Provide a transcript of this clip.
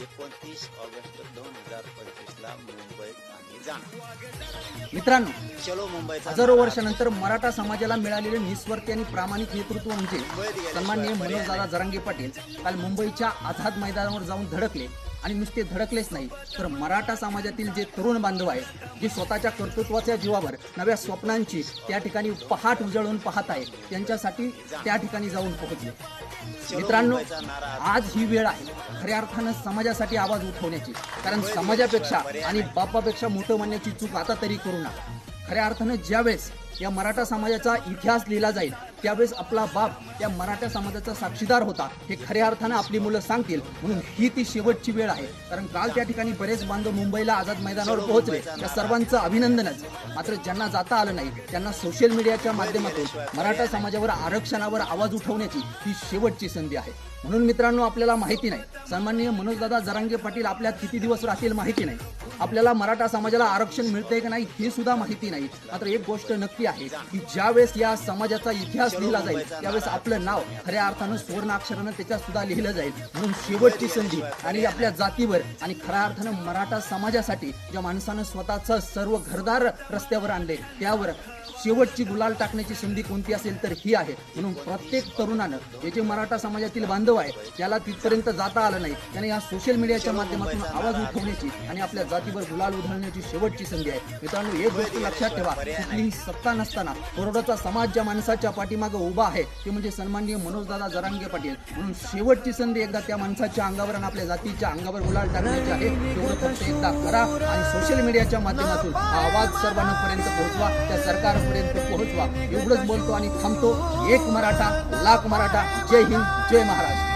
एकोणतीस ऑगस्ट दोन हजार पंचवीस ला मुंबईत आम्ही जाणार. मित्रांनो चलो मुंबईचा हजारो. वर्षानंतर मराठा समाजाला मिळालेले निस्वार्थी आणि प्रामाणिक नेतृत्व म्हणजे सन्माननीय मनोजदादा जरांगे पाटील काल मुंबईच्या आझाद मैदानावर जाऊन धडकले. आणि नुसते धडकलेच नाही. तर मराठा समाजातील जे तरुण बांधव आहे जे स्वतःच्या कर्तृत्वाच्या जीवावर नव्या स्वप्नांची त्या ठिकाणी पहाट उजळून पाहत आहे त्यांच्यासाठी त्या ठिकाणी जाऊन पोहोचले. मित्रांनो आज ही वेळ आहे खऱ्या अर्थानं समाजासाठी आवाज उठवण्याची. कारण समाजापेक्षा आणि बापापेक्षा मोठं म्हणण्याची चूक आता तरी करू नका. खऱ्या अर्थानं ज्यावेळेस या मराठा समाजाचा इतिहास लिहिला जाईल. त्यावेळेस आपला बाप या मराठा समाजाचा साक्षीदार होता. हे खऱ्या अर्थानं आपली मुलं सांगतील. म्हणून ही ती शेवटची वेळ आहे. कारण काल त्या ठिकाणी बरेच बांधव मुंबईला आझाद मैदानावर पोहोचले. त्या सर्वांचं अभिनंदनच. मात्र ज्यांना जाता आलं नाही त्यांना सोशल मीडियाच्या माध्यमातून मराठा समाजावर आरक्षणावर आवाज उठवण्याची ही शेवटची संधी आहे. म्हणून मित्रांनो आपल्याला माहिती नाही. सन्माननीय मनोजदादा जरांगे पाटील आपल्यात किती दिवस राहतील माहिती नाही. आपल्याला मराठा समाजाला आरक्षण मिळतंय की नाही हे सुद्धा माहिती नाही. मात्र एक गोष्ट नक्की आहे की ज्यावेळेस या समाजाचा इतिहास लिहिला जाईल त्यावेळेस आपलं नाव खऱ्या अर्थानं सुवर्ण अक्षरानं त्याच्यात सुद्धा लिहिलं जाईल. म्हणून शेवटची संधी आणि आपल्या जातीवर आणि खऱ्या अर्थानं मराठा समाजासाठी ज्या माणसानं स्वतःचं सर्व घरदार रस्त्यावर आणले त्यावर शेवटची गुलाल टाकण्याची संधी कोणती असेल तर ही आहे. म्हणून प्रत्येक तरुणानं जे जे मराठा समाजातील बांधव आहे त्याला तिथपर्यंत जाता आलं नाही. त्याने या सोशल मीडियाच्या माध्यमातून आवाज उठवण्याची आणि आपल्या जातीवर गुलाल उधळण्याची शेवटची संधी आहे. मित्रांनो एक गोष्ट लक्षात ठेवा कुठलीही सत्ता नसताना बरोडाचा समाज ज्या माणसाच्या पाठीमागं उभा आहे ते म्हणजे सन्माननीय मनोजदादा जरांगे पाटील. म्हणून शेवटची संधी एकदा त्या माणसाच्या अंगावर आणि आपल्या जातीच्या अंगावर गुलाल टाकण्याची आहे. तेवढं फक्त एकदा करा आणि सोशल मीडियाच्या माध्यमातून हा आवाज सर्वांपर्यंत पोहोचवा त्या सरकारपर्यंत पोहोचवा. एवढंच बोलतो आणि थांबतो. एक मराठा लाख मराठा. जय हिंद जय महाराष्ट्र.